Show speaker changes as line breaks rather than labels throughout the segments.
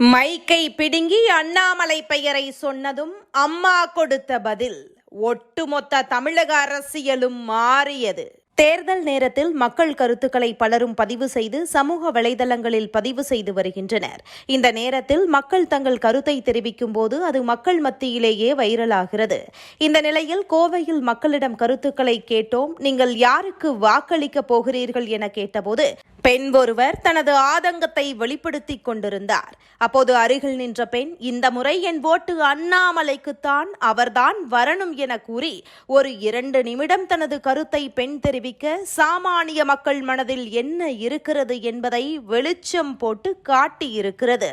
மைக்கை பிடுங்கி அண்ணாமலை பெயரை சொன்னதும் அம்மா கொடுத்த பதில் ஒட்டுமொத்த தமிழக அரசியலும் மாறியது. தேர்தல் நேரத்தில் மக்கள் கருத்துக்களை பலரும் பதிவு செய்து சமூக வலைதளங்களில் பதிவு செய்து வருகின்றனர். இந்த நேரத்தில் மக்கள் தங்கள் கருத்தை தெரிவிக்கும் போது அது மக்கள் மத்தியிலேயே வைரலாகிறது. இந்த நிலையில் கோவையில் மக்களிடம் கருத்துக்களை கேட்டோம். நீங்கள் யாருக்கு வாக்களிக்கப் போகிறீர்கள் என கேட்டபோது பெண் ஒருவர் தனது ஆதங்கத்தை வெளிப்படுத்திக் கொண்டிருந்தார். அப்போது அருகில் நின்ற பெண் இந்த முறை என் ஓட்டு அண்ணாமலைக்குத்தான் அவர்தான் வரணும் என கூறி ஒரு இரண்டு நிமிடம் தனது கருத்தை பெண் தெரிவிக்க சாமானிய மக்கள் மனதில் என்ன இருக்கிறது என்பதை வெளிச்சம் போட்டு காட்டியிருக்கிறது.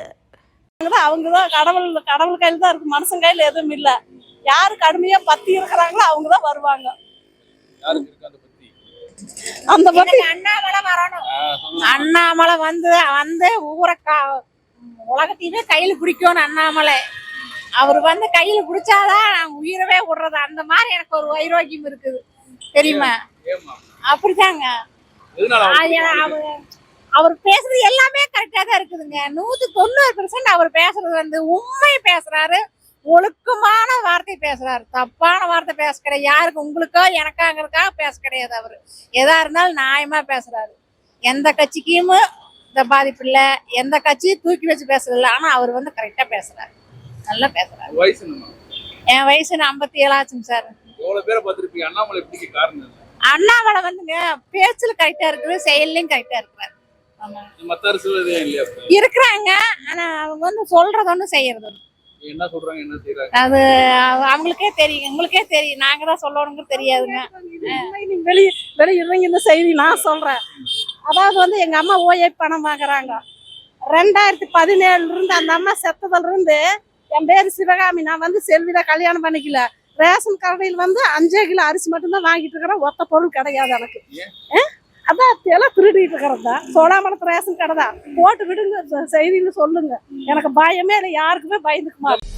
அவங்க தான் கடவுள் கடவுள் கையில் தான் இருக்கு. மனுஷன் கையில் எதுவும் இல்லை. யாரு கடுமையா பத்தி இருக்கிறாங்களோ அவங்க தான் வருவாங்க
அந்த பத்தி
அண்ணாமலை வரணும். அண்ணாமலை வந்து வந்து ஊரை உலகத்தையுமே கையில பிடிக்கணும் அண்ணாமலை. அவர் வந்து கையில பிடிச்சாதான் நான் உயிரவே விடுறது. அந்த மாதிரி எனக்கு ஒரு வைரோக்கியம் இருக்குது. தெரியுமா? அப்படிதாங்க அவர் அவர் பேசுறது எல்லாமே கரெக்டா தான் இருக்குதுங்க. நூத்து தொண்ணூறு பெர்சன்ட் அவர் பேசுறது வந்து உண்மை பேசுறாரு. ஒழுக்கமான வார்த்தை பேசுறாரு. தப்பான வார்த்தை பேச கிடையாது யாருக்கு? உங்களுக்கோ எனக்காங்கிறதுக்காக பேச கிடையாது அவரு. எதா இருந்தாலும் நியாயமா பேசுறாரு. எந்த கட்சிக்கும் இந்த பாதிப்பு இல்ல. எந்த கட்சியும் தூக்கி வச்சு பேசுறது இல்ல. ஆனா அவர் வந்து கரெக்டா பேசுறாரு. நல்லா பேசுறாரு? என் வயசு ஐம்பத்தி ஏழாச்சுங்க சார்.
அண்ணாமலை
வந்துங்க பேச்சுல கரெக்டா இருக்குது செயல்லையும் கரெக்டா இருக்கிறாரு? இருக்கிறாங்க. ஆனா அவங்க வந்து சொல்றது ஒண்ணு செய்யறது ஒண்ணு
என்ன சொல்றாங்க என்ன செய்யறாங்க
அது அவ- அவங்களுக்கே தெரியும் உங்களுக்கே தெரியும். நாங்க தான் சொல்லணுங்க தெரியாதுங்க.
வெளியே வெளியிடுறீங்க இந்த செய்தி நான் சொல்றேன். அதாவது வந்து எங்க அம்மா ஓஏ பணம் வாங்குறாங்க. ரெண்டாயிரத்தி பதினேழுல இருந்து அந்த அம்மா செத்ததுல இருந்து என் பேரு சிவகாமி. நான் வந்து செல்விதா கல்யாணம் பண்ணிக்கல. ரேஷன் கடையில் வந்து அஞ்சே கிலோ அரிசி மட்டும்தான் வாங்கிட்டு இருக்கிறேன். ஒத்த பொருள் கிடையாது எனக்கு? அதான் எல்லாம் திருடிட்டு இருக்கிறது? தான் சோழாமலத்து ரேஷன் கடை தான் போட்டு விடுங்க செய்தின்னு சொல்லுங்க. எனக்கு பயமே இல்லை யாருக்குமே பயந்துக்க மாட்டேன்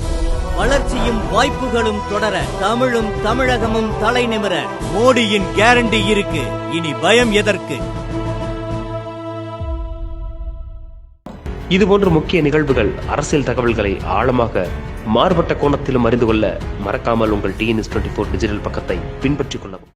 வளர்ச்சியும் வாய்ப்புகளும் தொடர தமிழும் தமிழகமும் தலை நிமிர மோடியின் கேரண்டி இருக்கு. இனி பயம் எதற்கு?
இதுபோன்ற முக்கிய நிகழ்வுகள் அரசியல் தகவல்களை ஆழமாக மாறுபட்ட கோணத்திலும் அறிந்து கொள்ள மறக்காமல் உங்கள் டிஎன்எஸ் டுவெண்ட்டி ஃபோர் டிஜிட்டல் பக்கத்தை பின்பற்றிக் கொள்ளவும்.